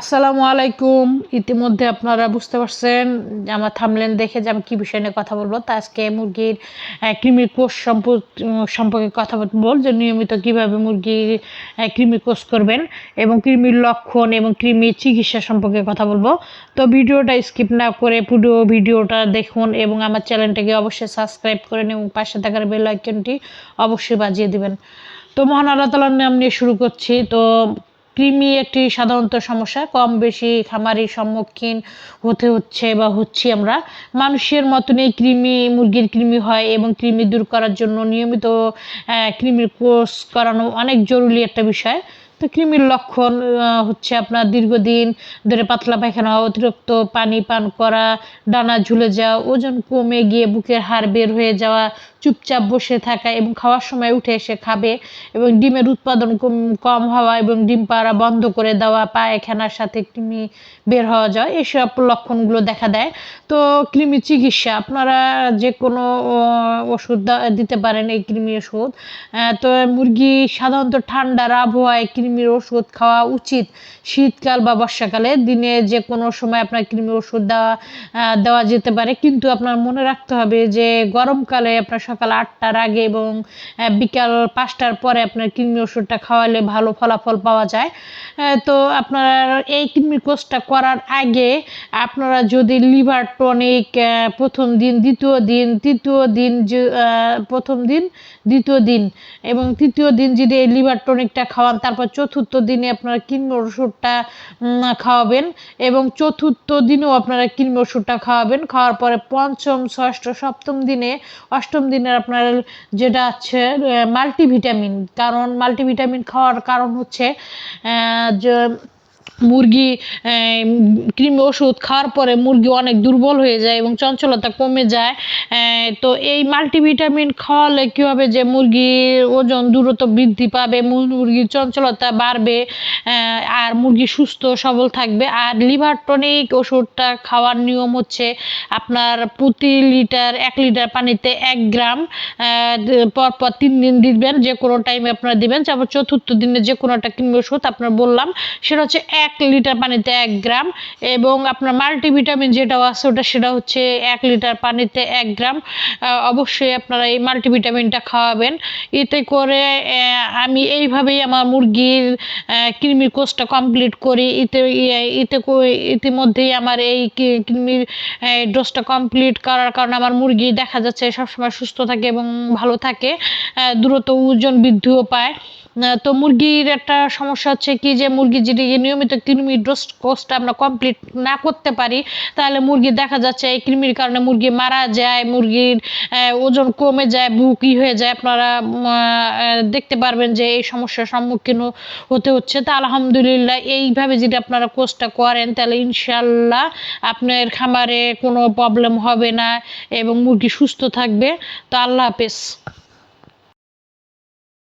আসসালামু আলাইকুম। ইতিমধ্যে আপনারা বুঝতে পারছেন আমার থামলেন দেখে যে আমি কী বিষয় নিয়ে কথা বলব। তা আজকে মুরগির কৃমির কোষ সম্পর্ক কথা বলব যে নিয়মিত কীভাবে মুরগির কৃমির কোষ করবেন এবং কৃমির লক্ষণ এবং কৃমির চিকিৎসা সম্পর্কে কথা বলব। তো ভিডিওটা স্কিপ না করে পুরো ভিডিওটা দেখুন এবং আমার চ্যানেলটাকে অবশ্যই সাবস্ক্রাইব করেন এবং পাশে থাকার বেল আইকনটি অবশ্যই বাজিয়ে দিবেন। তো মহান আল্লাহ তালার নাম নিয়ে শুরু করছি। তো কৃমি একটি সাধারণত সমস্যা। কম বেশি খামারের সম্মুখীন হতে হচ্ছে বা হচ্ছি আমরা। মানুষের মতনই কৃমি, মুরগির কৃমি হয় এবং কৃমি দূর করার জন্য নিয়মিত কৃমির কোর্স করানো অনেক জরুরি একটা বিষয়। তো কৃমির লক্ষণ হচ্ছে আপনার দীর্ঘদিন ধরে পাতলা পায়খানা, অতিরিক্ত পানি পান করা, ডানা ঝুলে যাওয়া, ওজন কমে গিয়ে বুকের হাড় বের হয়ে যাওয়া, চুপচাপ বসে থাকা এবং খাওয়ার সময় উঠে এসে খাবে এবং ডিমের উৎপাদন কম কম হওয়া এবং ডিম পাড়া বন্ধ করে দেওয়া, পায়খানার সাথে কৃমি বের হওয়া যায়, এসব লক্ষণগুলো দেখা দেয়। তো কৃমি চিকিৎসা, আপনারা যে কোনো ওষুধ দিতে পারেন এই কৃমি ওষুধ। তো মুরগি সাধারণত ঠান্ডার আবহাওয়ায় কৃমির ওষুধ খাওয়া উচিত। শীতকাল বা বর্ষাকালে দিনে যে কোনো সময় আপনার কৃমি ওষুধ দেওয়া দেওয়া যেতে পারে। কিন্তু আপনার মনে রাখতে হবে যে গরমকালে আপনার সকাল আটটার আগে এবং বিকাল পাঁচটার পরে আপনার কৃমি ওষুধটা খাওয়ালে ভালো ফলাফল পাওয়া যায়। তো আপনার এই কৃমি কোর্সটা করার আগে আপনারা যদি লিভার টনিক প্রথম দিন, দ্বিতীয় দিন, তৃতীয় দিন প্রথম দিন, দ্বিতীয় দিন এবং তৃতীয় দিন যদি এই লিভার টনিকটা খাওয়ান, তারপর চতুর্থ দিনে আপনারা কৃমি ওষুধটা খাওয়াবেন এবং চতুর্থ দিনেও আপনারা কৃমি ওষুধটা খাওয়াবেন। খাওয়ার পরে পঞ্চম, ষষ্ঠ, সপ্তম দিনে, অষ্টম দিনে আপনার যেটা আছে মাল্টিভিটামিন। কারণ মাল্টিভিটামিন খাওয়ার কারণ হচ্ছে যে মুরগি কৃমি ওষুধ খাওয়ার পরে মুরগি অনেক দুর্বল হয়ে যায় এবং চঞ্চলতা কমে যায়। তো এই মাল্টিভিটামিন খাওয়ালে কী হবে যে মুরগির ওজন দ্রুত বৃদ্ধি পাবে, মুরগির চঞ্চলতা বাড়বে আর মুরগি সুস্থ, সবল থাকবে। আর লিভার টনিক ওষুধটা খাওয়ার নিয়ম হচ্ছে আপনার প্রতি লিটার, এক লিটার পানিতে এক গ্রাম পরপর তিন দিন দিবেন যে কোনো টাইমে আপনারা দিবেন। তারপর চতুর্থ দিনে যে কোনো একটা কৃমি ওষুধ আপনার বললাম, সেটা হচ্ছে এক লিটার পানিতে এক গ্রাম এবং আপনার মাল্টিভিটামিন যেটাও আছে ওটা, সেটা হচ্ছে এক লিটার পানিতে এক গ্রাম। অবশ্যই আপনারা এই মাল্টিভিটামিনটা খাওয়াবেন। এতে করে আমি এইভাবেই আমার মুরগির কৃমির কোর্সটা কমপ্লিট করি। ইতে ইতে ইতিমধ্যেই আমার এই কৃমির ডোজটা কমপ্লিট করার কারণে আমার মুরগি দেখা যাচ্ছে সবসময় সুস্থ থাকে এবং ভালো থাকে। দ্রুত ওজন বৃদ্ধিও পায়। তো মুরগির একটা সমস্যা হচ্ছে কি যে মুরগি যদি নিয়মিত কৃমির ডোজ কোর্সটা আমরা কমপ্লিট না করতে পারি, তাহলে মুরগি দেখা যাচ্ছে এই কৃমির কারণে মুরগি মারা যায়, মুরগির ওজন কমে যায় বুক হয়ে যায়। আপনারা দেখতে পারবেন যে এই সমস্যার সম্মুখীন হতে হচ্ছে। তা আলহামদুলিল্লাহ এইভাবে যদি আপনারা কোর্সটা করেন, তাহলে ইনশাল্লাহ আপনার খামারে কোনো প্রবলেম হবে না এবং মুরগি সুস্থ থাকবে। তো আল্লাহ হাফেজ।